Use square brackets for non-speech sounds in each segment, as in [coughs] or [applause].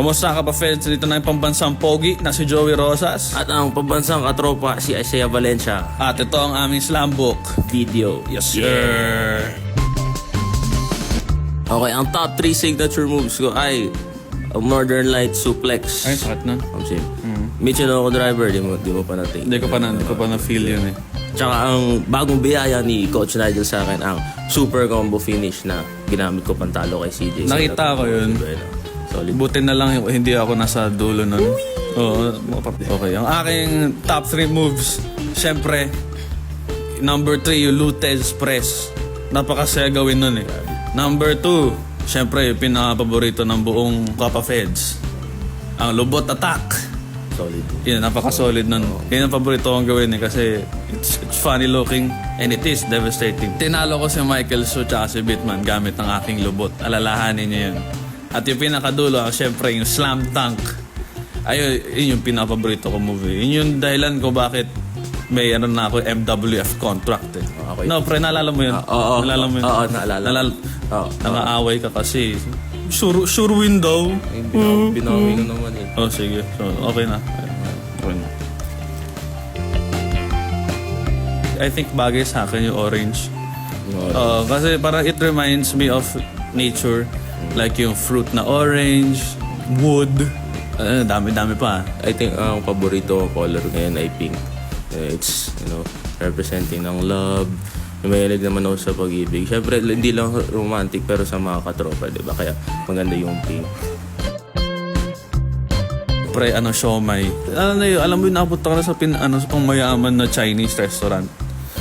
Kamusta ka pa, Feds? Dito na yung pambansang pogi na si Joey Rosas. At ang pambansang katropa, si Isaiah Valencia. At ito ang aming slam book. Video. Yes, sir. Okay, ang top 3 signature moves ko ay ang Northern Light Suplex. Ay, sakit na. Ang sim. Michinoku driver, di mo, di mo pa natin. Hindi ko pa na, hindi ko pa na-feel yun eh. Tsaka ang bagong biyaya ni Coach Nigel sa akin, ang super combo finish na ginamit ko pantalo kay CJ. Nakita ko yun. Solid. Buti na lang hindi ako nasa dulo nun. Oo. Okay. Ang aking top 3 moves, syempre, number 3, yung Lutez Press. Napakasaya gawin nun eh. Number 2, syempre, yung pinaka-paborito ng buong Kappa Feds. Ang Lubot Attack. Solid. Yun, napaka-solid nun. Yun ang paborito kong gawin eh kasi it's, it's funny looking and it is devastating. Tinalo ko si Michael Su at si Bitman gamit ang aking lubot. Alalahanin niyo yun. At yung pinakadulo, ah, syempre yung Slam Dunk. Ayun, yun yung pinaka-paborito ko movie. Yun yung dahilan ko bakit may ano na ako MWF contract eh. Okay. No, pre, naalala mo yun? Ah, oo. Naalala mo yun? Oo, naalala. Naalala- Oo. Nangaaway ka kasi. Sure, sure win daw. Ay, binawi, binawi ko naman eh. Oh, sige. So, okay na. Okay na. I think bagay sa akin yung orange. Uh, kasi parang it reminds me of nature. Like yung fruit na orange, wood. Uh, dami-dami pa. I think ang paborito color ngayon ay pink. Eh, It's, you know, representing ng love. Mahilig naman ako sa pag-ibig. Siyempre, hindi lang romantic pero sa mga katropa, di ba? Kaya maganda yung pink. Pre, ano, siomay. Ano na yun, alam mo yun, napunta ka na sa, pin, ano, sa pangmayaman na Chinese restaurant.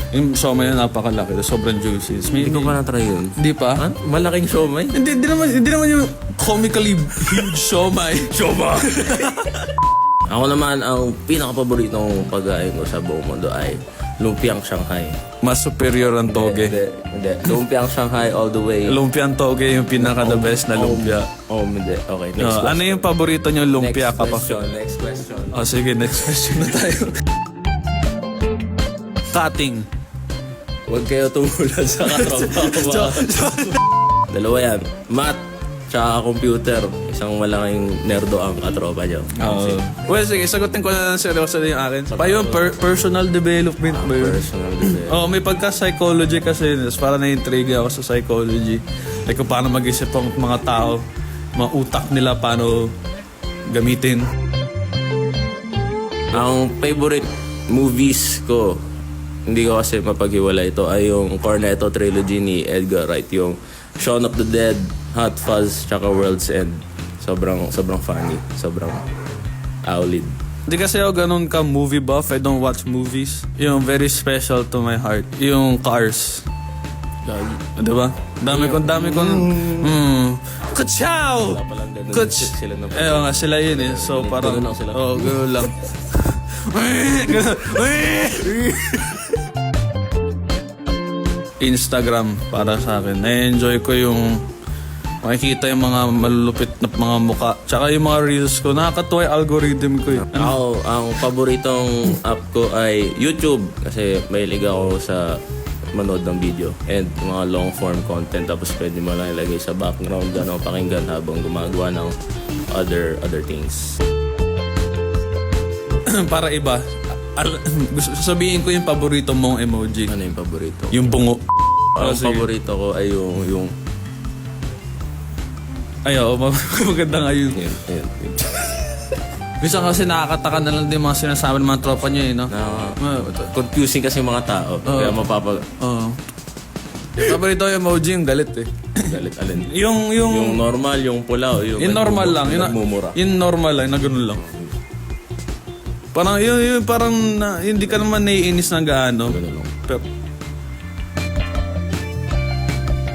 Yung siomay na napakalaki, sobrang juicy. May, Hindi ko pa na-try yun. Hindi pa? Ha? Malaking siomay? Hindi, hindi naman, hindi naman yung comically huge siomay. [laughs] Siomay! [laughs] Ako naman, ang pinaka-paboritong pagkain ko sa buong mundo ay lumpiang Shanghai. Mas superior ang toge. Hindi, hindi. Lumpiang Shanghai all the way. Lumpia ang toge yung pinaka the best na lumpia. Oh, hindi. Okay, next Oh, question. ano yung paborito nyo lumpia next ka pa? question, next question. Oh, sige, next question na tayo. Cutting. [laughs] Huwag kayo tumulad sa [laughs] mga- Dalawa yan. Math, tsaka computer. Isang malaking nerdo ang katropa niyo. Oo. well, sige, sagutin ko na lang seryoso na yung akin. Pa yung per- personal development ba yun? Personal development. Oh, may pagka-psychology kasi. Tapos para na-intrigue ako sa psychology. Like kung paano mag-isip ang mga tao. Mga utak nila paano gamitin. Ang favorite movies ko, hindi ko kasi mapaghiwala ito, ay yung Cornetto trilogy ni Edgar Wright. Yung Shaun of the Dead, Hot Fuzz, tsaka World's End. Sobrang, sobrang funny. Sobrang aulid. Hindi kasi ako ganun ka movie buff. I don't watch movies. Yung very special to my heart. Yung Cars. Di ba? Dami kong, dami kong... Hmm. Kachow! Wala palang ganun. Kach... Sila na Eh, nga, sila yun eh. So, parang... Ganun lang sila. Oo, oh, ganun lang. [laughs] [laughs] Ganun. [laughs] Instagram para sa akin. Na-enjoy ko yung makikita yung mga malulupit na mga muka. Tsaka yung mga reels ko. Nakakatuwa yung algorithm ko eh. Ako, ang paboritong app ko ay YouTube kasi mahilig ako sa manood ng video and mga long form content tapos pwede mo lang ilagay sa background ano, pakinggan habang gumagawa ng other other things. [clears throat] para iba. Gusto sabihin ko yung paborito mong emoji. Ano yung paborito? Yung bungo. Ang sige. paborito ko ay yung yung Ay, oo. mag- [laughs] Maganda nga yun. yun, yun, yun. Minsan kasi nakakataka na lang din mga sinasabi ng mga tropa niya eh, no? Na, Ah, confusing kasi mga tao. Kaya mapapag Oo. Yung paborito yung emoji yung galit eh. [coughs] galit alin. Yung, yung, Yung normal, yung pula, o yung, yung normal lang. Yung, nagmumura. yung normal lang, na ganun lang. Parang, yun, yun, parang na, hindi ka naman naiinis ng gaano. Pero,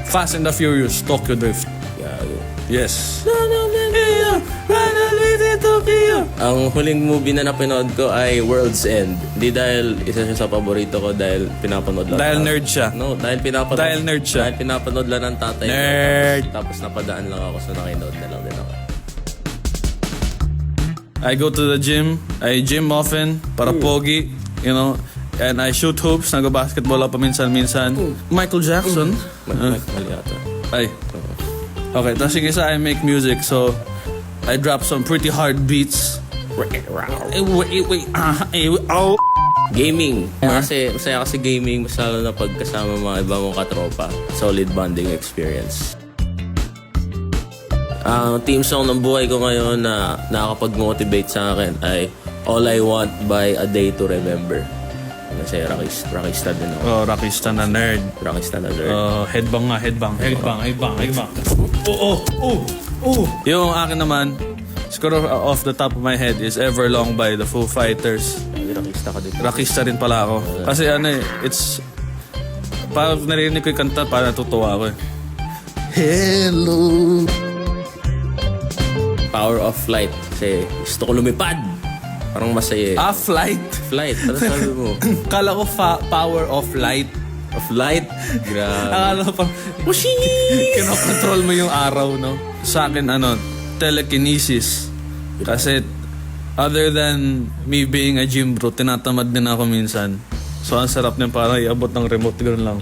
Fast and the Furious, Tokyo Drift. Yeah. Yes. Ang huling movie na napanood ko ay World's End. Hindi dahil isa siya sa paborito ko dahil pinapanood lang. Dahil nerd siya. No, dahil pinapanood. Dahil nerd siya. Dahil pinapanood lang ng tatay ko. Nerd. Tapos, tapos napadaan lang ako so nakinood na lang din ako. I go to the gym. I gym often para pogi, you know. And I shoot hoops. Nag-basketball ako paminsan-minsan. Michael Jackson. Mal- mal- mali ata. Ay. Okay, tapos sige sa I make music. So, I drop some pretty hard beats. Eh, wait, eh, wait, ah, eh, oh. Gaming. Kasi masaya kasi gaming, mas lalo na pagkasama mga iba mong katropa. Solid bonding experience. Ang team song ng buhay ko ngayon na nakakapag-motivate sa akin ay All I Want by A Day to Remember. Kasi rockist, rockista din ako. Oh, rockista na nerd. Rockista na nerd. Uh, headbang nga, headbang, headbang, headbang, headbang. Oo, oo, oo. Yung akin naman, siguro uh, off the top of my head is Everlong by the Foo Fighters. rockista ka din. Rockista rin pala ako. Kasi ano eh, it's... Pag narinig ko yung kanta, parang natutuwa ako eh. Hello. Power of Flight. Kasi gusto ko lumipad. Parang masaya eh. Ah, flight. Flight. Ano sabi mo? [laughs] Kala ko fa- power of light. of light? Grabe. Akala ko parang... [laughs] Kinokontrol mo yung araw, no? Sa akin, ano, telekinesis. Kasi, other than me being a gym bro, tinatamad din ako minsan. So, ang sarap niyan parang iabot ng remote, gano'n lang.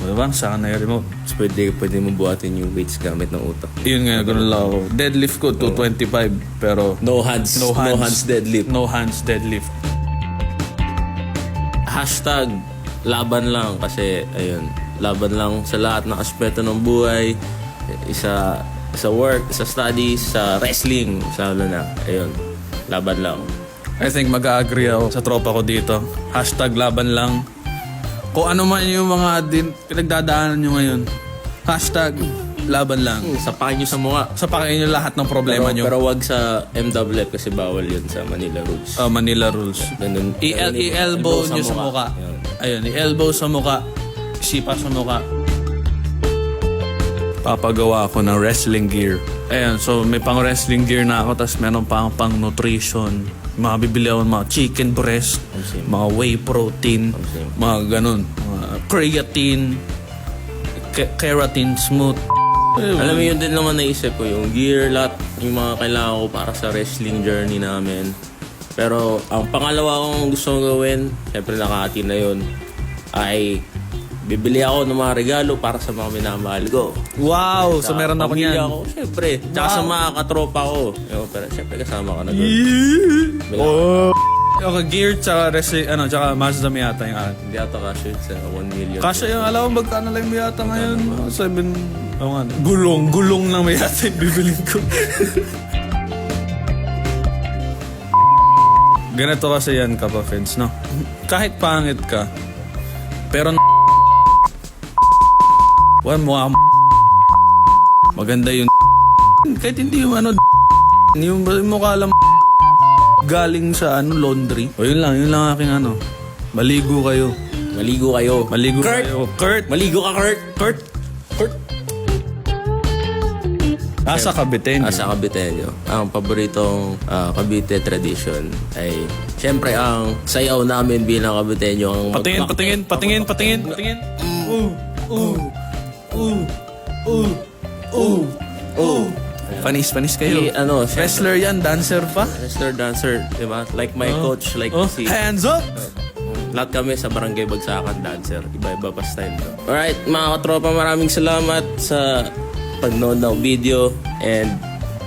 Diba? Yung remote? So, pwede, pwede mo buhatin yung weights gamit ng utak. Yun nga, gano'n lang ako. Deadlift ko, 225. Pero, No hands. no hands. No hands deadlift. No hands deadlift. Hashtag laban lang kasi ayun, laban lang sa lahat ng aspeto ng buhay. Isa sa work, sa studies, sa wrestling, sa lalo na. Ayun, laban lang. I think mag-agree ako sa tropa ko dito. Hashtag laban lang. Kung ano man yung mga din, pinagdadaanan nyo ngayon. Hashtag laban lang. Sapakin nyo sa mukha. Sapakin nyo lahat ng problema Pero, nyo. pero wag sa MWF kasi bawal yun sa Manila rules. Uh, Manila rules. Ganun. I-el- I-elbow nyo sa muka. Yun. Ayun, i-elbow sa muka. Sipa sa muka. Papagawa ako ng wrestling gear. Ayan, so may pang wrestling gear na ako, tapos meron pa akong pang nutrition. Mga bibili ako ng mga chicken breast, mga whey protein, mga ganun. Mga creatine, ke- keratin smooth. Alam mo yun din naman naisip ko, yung gear, lahat, yung mga kailangan ko para sa wrestling journey namin. Pero ang pangalawa kong gusto kong gawin, syempre nakahati na yun, ay bibili ako ng mga regalo para sa mga minamahal ko. Wow! So meron ako niyan. ko, syempre. Tsaka sa mga katropa ko. Yo, pero syempre kasama ka na doon. Oh. Okay, gear tsaka wrestling, ano, tsaka Mazda Miata yung akin. Hindi ata kasya sa 1 million. Kasi yung alam mo magkano lang yung Miata ngayon? Mga Seven, oh, nga, gulong, gulong ng Miata yung bibilin ko. [laughs] Ganito kasi yan, Kappa Friends, no? Kahit pangit ka, pero n- Wan mo ang maganda yung kahit hindi yung ano yung mukha lang galing sa ano laundry. O yun lang, yun lang aking ano. Maligo kayo. Maligo kayo. Maligo Kurt! kayo. Kurt! Maligo ka, Kurt! Kurt! Kurt! Asa Cavite. Ah, sa Caviteño, ang paboritong ah, Cavite tradition ay siyempre ang sayaw namin bilang Caviteño ang Patingin, patingin, patingin, patingin, patingin. Ooh, ooh, ooh, ooh, ooh, ooh. Panis, panis kayo. Si, ano, Wrestler yan, dancer pa. wrestler, dancer, di ba? Like my coach, like Oh, si... hands up! Lahat kami sa Barangay Bagsakan dancer. Iba-iba pa style to. Alright, mga katropa, maraming salamat sa pagnood ng video and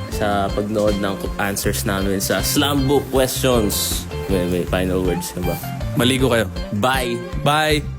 sa pagnood ng answers namin sa slam book questions. May, may final words na ba? Maligo kayo. Bye! Bye!